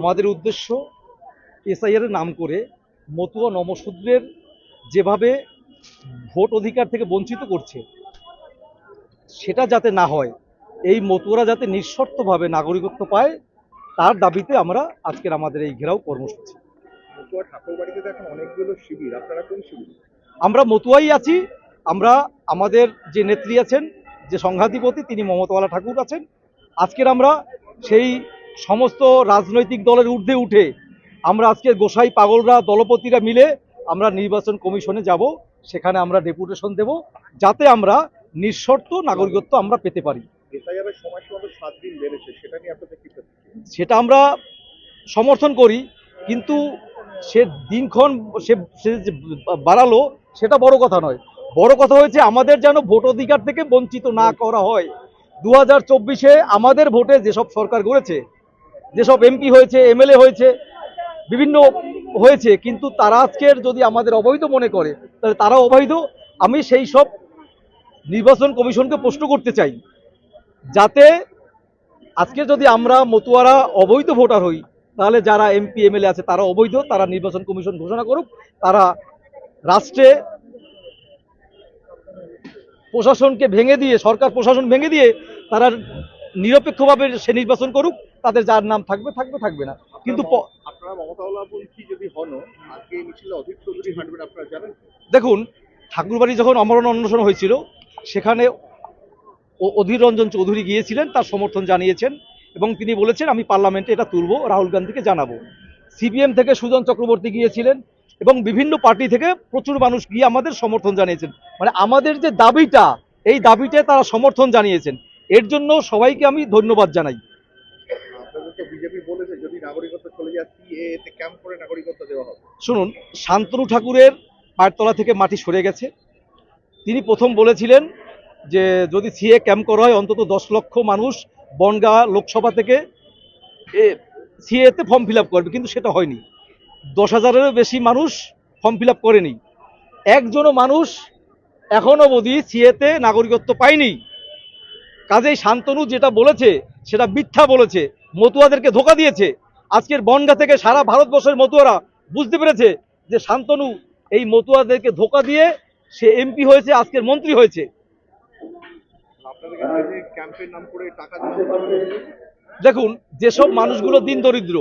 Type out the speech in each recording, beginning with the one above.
আমাদের উদ্দেশ্য এসআইআর নাম করে মতুয়া নমশূদ্রের যেভাবে ভোট অধিকার থেকে বঞ্চিত করছে সেটা যাতে না হয় এই মতুয়ারা যাতে নিঃশর্তভাবে নাগরিকত্ব পায় তার দাবিতে আমরা আজকের আমাদের এই ঘেরাও কর্মসূচি। আমরা মতুয়াই আছি আমরা আমাদের যে নেত্রী আছেন যে সংঘাধিপতি তিনি মমতাওয়ালা ঠাকুর আছেন আজকের আমরা সেই সমস্ত রাজনৈতিক দলের ঊর্ধ্বে উঠে আমরা আজকে গোসাই পাগলরা দলপতিরা মিলে আমরা নির্বাচন কমিশনে যাব সেখানে আমরা ডেপুটেশন দেব যাতে আমরা নিঃশর্ত নাগরিকত্ব আমরা পেতে পারি। সেটা আমরা সমর্থন করি কিন্তু সে দিনক্ষণ সে সে যে বাড়ালো সেটা বড় কথা নয়। বড় কথা হয়েছে আমাদের যেন ভোট অধিকার থেকে বঞ্চিত না করা হয়। দু হাজার চব্বিশে আমাদের ভোটে যেসব সরকার গড়েছে যেসব এমপি হয়েছে এমএলএ হয়েছে, বিভিন্ন হয়েছে, কিন্তু তারা আজকের যদি আমাদের অবৈধ মনে করে, তাহলে তারা অবৈধ, আমি সেই সব নির্বাচন কমিশনকে প্রশ্ন করতে চাই। যাতে আজকে যদি আমরা মতুয়ারা অবৈধ ভোটার হই, তাহলে যারা এমপি এমএলএ আছে, তারা অবৈধ, তারা নির্বাচন কমিশন ঘোষণা করুক, তারা রাষ্ট্রে প্রশাসনকে ভেঙে দিয়ে, সরকার প্রশাসন ভেঙে দিয়ে, তারা নিরপেক্ষভাবে সে নির্বাচন করুক তাদের যার নাম থাকবে থাকবে থাকবে না। কিন্তু দেখুন ঠাকুরবাড়ি যখন অমরণ অন্বেষণ হয়েছিল সেখানে অধীর রঞ্জন চৌধুরী গিয়েছিলেন তার সমর্থন জানিয়েছেন এবং তিনি বলেছেন আমি পার্লামেন্টে এটা তুলব রাহুল গান্ধীকে জানাব। সিপিএম থেকে সুজন চক্রবর্তী গিয়েছিলেন এবং বিভিন্ন পার্টি থেকে প্রচুর মানুষ গিয়ে আমাদের সমর্থন জানিয়েছেন। মানে আমাদের যে দাবিটা এই দাবিতে তারা সমর্থন জানিয়েছেন। এর জন্য সবাইকে আমি ধন্যবাদ জানাই। শুনুন, শান্তনু ঠাকুরের পায়ের থেকে মাটি সরে গেছে। তিনি প্রথম বলেছিলেন যে, যদি সিএ ক্যাম্প করা হয়, অন্তত দশ লক্ষ মানুষ বনগা লোকসভা থেকে সিএতে ফর্ম ফিল করবে, কিন্তু সেটা হয়নি। দশ হাজারেরও বেশি মানুষ ফর্ম ফিল করেনি। একজনও মানুষ এখনও অবধি সিএতে নাগরিকত্ব পায়নি। কাজেই শান্তনু যেটা বলেছে, সেটা মিথ্যা বলেছে, মতুয়াদেরকে ধোকা দিয়েছে। আজকের বনগা থেকে সারা ভারতবর্ষের মতুয়ারা বুঝতে পেরেছে যে শান্তনু এই মতুয়াদেরকে ধোকা দিয়ে সে এমপি হয়েছে, আজকের মন্ত্রী হয়েছে। দেখুন, যেসব মানুষগুলো দিন দরিদ্র,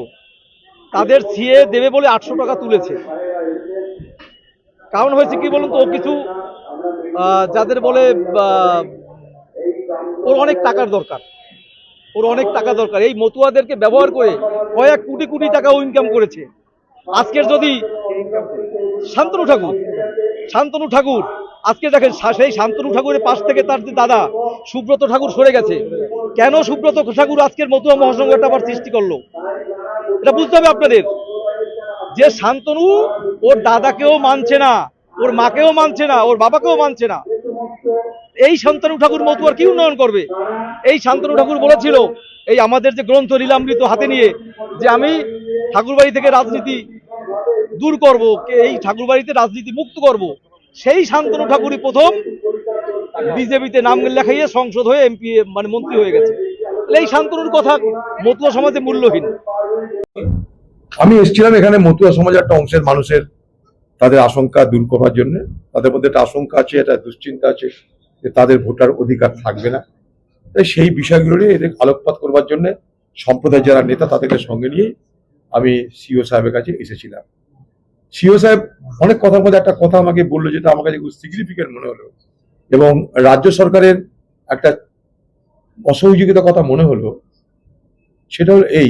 তাদের সিএ দেবে বলে আটশো টাকা তুলেছে। কারণ হয়েছে কি বলুন তো কিছু যাদের বলে ওর অনেক টাকার দরকার। ওর অনেক টাকা দরকার। এই মতুয়াদেরকে ব্যবহার করে কয়েক কোটি কোটি টাকা ইনকাম করেছে। আজকের যদি শান্তনু ঠাকুর শান্তনু ঠাকুর, আজকে দেখেন সেই শান্তনু ঠাকুরের পাশ থেকে তার যে দাদা, সুব্রত ঠাকুর সরে গেছে। কেন সুব্রত ঠাকুর আজকের মতুয়া মহাসংঘটা আবার সৃষ্টি করল? এটা বুঝতে হবে আপনাদের। যে শান্তনু ওর দাদাকেও মানছে না, ওর মাকেও মানছে না, ওর বাবাকেও মানছে না এই শান্তনু ঠাকুর মতুয়ার কি উন্নয়ন করবে? এই শান্তনু ঠাকুর বলেছিল, এই আমাদের যে গ্রন্থ লীলামৃত হাতে নিয়ে, যে আমি ঠাকুরবাড়ি থেকে রাজনীতি দূর করব এই ঠাকুরবাড়িতে রাজনীতি মুক্ত করব, সেই শান্তনু ঠাকুরই প্রথম বিজেপিতে নাম লেখাইয়ে সংসদ হয়ে এমপি মানে মন্ত্রী হয়ে গেছে। এই শান্তনুর কথা মতুয়া সমাজে মূল্যহীন। আমি এসেছিলাম এখানে মতুয়া সমাজের একটা অংশের মানুষের, তাদের আশঙ্কা দূর করার জন্য। তাদের মধ্যে একটা আশঙ্কা আছে, একটা দুশ্চিন্তা আছে। যে তাদের ভোটার অধিকার থাকবে না। তাই সেই বিষয়গুলো নিয়ে এদের আলোকপাত করবার জন্য সম্প্রদায়ের যারা নেতা তাদেরকে সঙ্গে নিয়ে আমি সিও সাহেবের কাছে এসেছিলাম। সিও সাহেব অনেক কথার মধ্যে একটা কথা আমাকে বলল যেটা আমার কাছে খুব সিগনিফিকেন্ট মনে হলো এবং রাজ্য সরকারের একটা অসহযোগিতার কথা মনে হলো সেটা হলো এই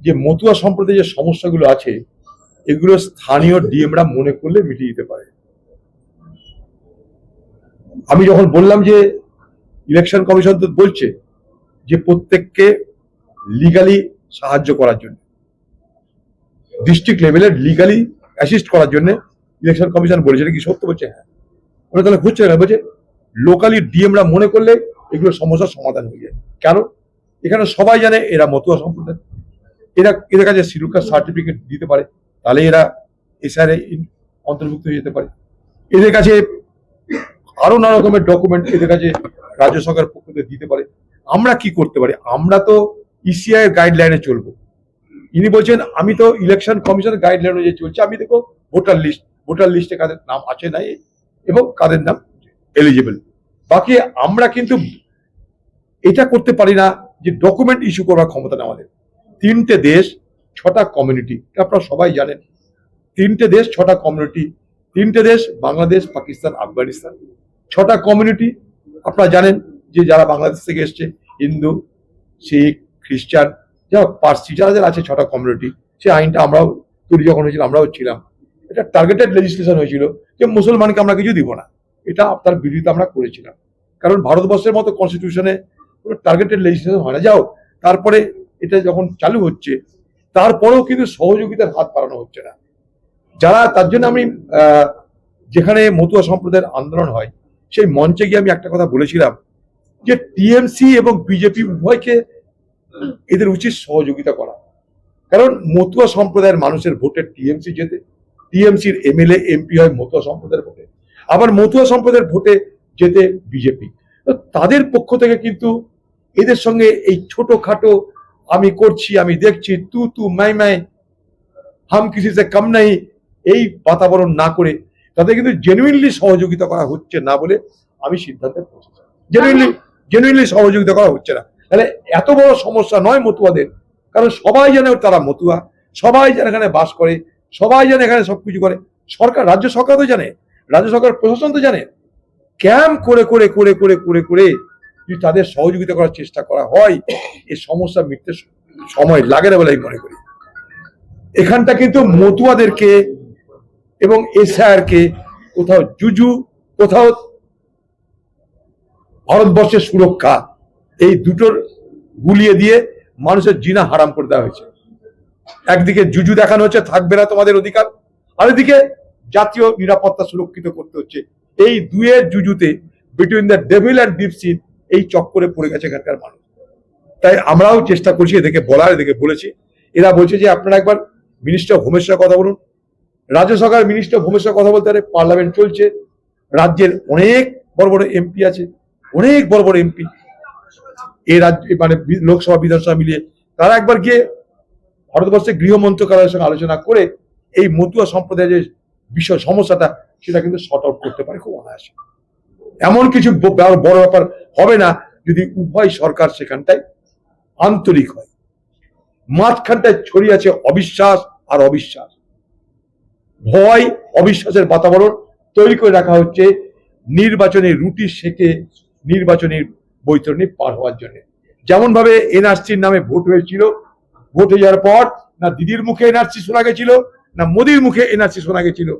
যে মতুয়া সম্প্রদায়ের যে সমস্যাগুলো আছে, এগুলো স্থানীয় ডিএমরা মনে করলে মিটিয়ে দিতে পারে। আমি যখন বললাম যে ইলেকশন কমিশন তো বলছে যে প্রত্যেককে লিগালি সাহায্য করার জন্য ডিস্ট্রিক্ট লেভেলে লিগালি অ্যাসিস্ট করার জন্য ইলেকশন কমিশন বলেছে কি সত্য বলছে? হ্যাঁ। ওরা তাহলে খুঁজছে না, বলছে লোকালি ডিএমরা মনে করলে এগুলো সমস্যার সমাধান হয়ে যায়। কেন? এখানে সবাই জানে এরা মতুয়া সম্প্রদায়। এরা, এদের কাছে সিলুকার সার্টিফিকেট দিতে পারে, তাহলে এরা এসআরে অন্তর্ভুক্ত হয়ে যেতে পারে। এদের কাছে আরও নানা রকমের ডকুমেন্ট এদের কাছে রাজ্য সরকার পক্ষ থেকে দিতে পারে। আমরা কি করতে পারি? আমরা তো ইসিআই এর গাইডলাইনে চলবো। ইনি বলছেন, আমি তো ইলেকশন কমিশনের গাইডলাইন অনুযায়ী চলছে, আমি দেখো ভোটার লিস্ট ভোটার লিস্টে কাদের নাম আছে নাই এবং কাদের নাম এলিজিবল বাকি আমরা কিন্তু এটা করতে পারি না যে ডকুমেন্ট ইস্যু করার ক্ষমতা নেই আমাদের। তিনটে দেশ, ছটা কমিউনিটি আপনারা সবাই জানেন। তিনটে দেশ, ছটা কমিউনিটি তিনটে দেশ, বাংলাদেশ, পাকিস্তান, আফগানিস্তান। ছটা কমিউনিটি আপনারা জানেন যে যারা বাংলাদেশ থেকে এসছে, হিন্দু, শিখ, খ্রিস্টান যা পার্সি যারা যারা আছে ছটা কমিউনিটি সে আইনটা আমরাও তৈরি যখন হয়েছিল, আমরাও ছিলাম। এটা টার্গেটেড লেজিসলেশন হয়েছিল যে মুসলমানকে আমরা কিছু দিব না। এটা তার বিরোধিতা আমরা করেছিলাম। কারণ ভারতবর্ষের মতো কনস্টিটিউশনে কোনো টার্গেটেড লেজিসলেশন হয় না। যাও তারপরে এটা যখন চালু হচ্ছে, তারপরেও কিন্তু সহযোগিতার হাত বাড়ানো হচ্ছে না। যারা, তার জন্য আমি যেখানে মতুয়া সম্প্রদায়ের আন্দোলন হয় সেই মঞ্চে গিয়ে আমি একটা কথা বলেছিলাম যে টিএমসি এবং বিজেপি উভয়কে এদের উচিত সহযোগিতা করা। কারণ মতুয়া সম্প্রদায়ের মানুষের ভোটে টিএমসি যেতে টিএমসির এমএলএ, এমপি হয় মতুয়া সম্প্রদায়ের ভোটে। আবার মতুয়া সম্প্রদায়ের ভোটে যেতে বিজেপি। তাদের পক্ষ থেকে কিন্তু এদের সঙ্গে এই ছোটখাটো আমি করছি, আমি দেখছি, তু তু মাই মাই, হাম কিসি সে কম নাই এই বাতাবরণ না করে তাদের কিন্তু জেনুইনলি সহযোগিতা করা হচ্ছে না বলে আমি সিদ্ধান্তে পৌঁছেছি। জেনুইনলি জেনুইনলি সহযোগিতা করা হচ্ছে না। তাহলে এত বড় সমস্যা নয় মতুয়াদের, কারণ সবাই জানে তারা মতুয়া, সবাই যেন এখানে বাস করে, সবাই যেন এখানে সবকিছু করে। সরকার, রাজ্য সরকার তো জানে, রাজ্য সরকার প্রশাসন তো জানে। ক্যাম্প করে করে করে করে করে করে যদি তাদের সহযোগিতা করার চেষ্টা করা হয় এই সমস্যা মিটতে সময় লাগে না বলে আমি মনে করি। এখানটা কিন্তু মতুয়াদেরকে এবং এসআর কে কোথাও জুজু, কোথাও ভারতবর্ষের সুরক্ষা, এই দুটোর গুলিয়ে দিয়ে মানুষের জিনা হারাম করে দেওয়া হয়েছে। একদিকে জুজু দেখানো হচ্ছে, থাকবে না তোমাদের অধিকার। আরেকদিকে জাতীয় নিরাপত্তা সুরক্ষিত করতে হচ্ছে। এই দুয়ের জুজুতে between the devil and deep sea এই চক্করে পড়ে গেছে এখানকার মানুষ। তাই আমরাও চেষ্টা করছি এদেরকে বলার, এদেরকে বলেছি। এরা বলছে যে আপনারা একবার মিনিস্টার হোমের কথা বলুন। রাজ্য সরকার মিনিস্টার সঙ্গে কথা বলতে পারে পার্লামেন্ট চলছে। রাজ্যের অনেক বড় বড় এমপি আছে, অনেক বড় বড় এমপি এই রাজ্য মানে লোকসভা, বিধানসভা মিলিয়ে তারা একবার গিয়ে ভারতবর্ষের গৃহ মন্ত্রণালয়ের সঙ্গে আলোচনা করে এই মতুয়া সম্প্রদায়ের যে বিষয়, সমস্যাটা, সেটা কিন্তু শর্ট আউট করতে পারে খুব অনায়াসে। এমন কিছু বড় ব্যাপার হবে না যদি উভয় সরকার সেখানটায় আন্তরিক হয়। মাঝখানটায় ছড়িয়ে আছে অবিশ্বাস আর অবিশ্বাস। ভয়, অবিশ্বাসের বাতাবরণ তৈরি করে রাখা হচ্ছে নির্বাচনের রুটি শেখে নির্বাচনের বৈতরণী পার হওয়ার জন্য। যেমন ভাবে এনআরসির নামে ভোট হয়েছিল, ভোট হয়ে যাওয়ার পর না দিদির মুখে এনআরসি শোনা গেছিল, না মোদির মুখে এনআরসি শোনা গেছিল।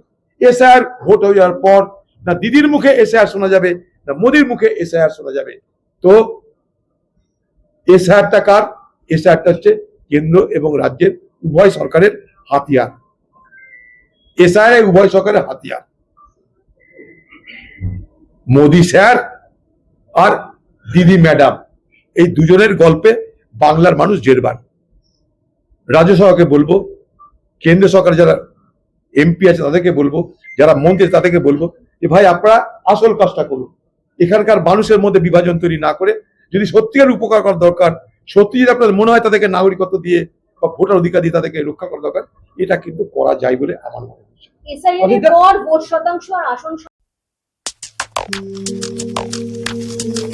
এসআর ভোট হয়ে যাওয়ার পর না দিদির মুখে এসআর শোনা যাবে, না মোদির মুখে এসআর শোনা যাবে। তো এসআরটা কার? এসআরটা হচ্ছে কেন্দ্র এবং রাজ্যের উভয় সরকারের হাতিয়ার। এসআর উভয় সরকারের হাতিয়ার। মোদি স্যার আর দিদি ম্যাডাম, এই দুজনের গল্পে বাংলার মানুষ জেরবার। রাজ্য সরকারকে বলব কেন্দ্র সরকার যারা এমপি আছে তাদেরকে বলব, যারা মন্ত্রী তাদেরকে বলব যে, ভাই, আপনারা আসল কাজটা করুন। এখানকার মানুষের মধ্যে বিভাজন তৈরি না করে যদি সত্যিকার উপকার করা দরকার, সত্যি যদি আপনার মনে হয় তাদেরকে নাগরিকত্ব দিয়ে বা ভোটার অধিকার দিয়ে তাদেরকে রক্ষা করা দরকার, এটা কিন্তু করা যায় বলে আমার মনে হচ্ছে এসআইআর এর পর ভোট শতাংশ আর আসন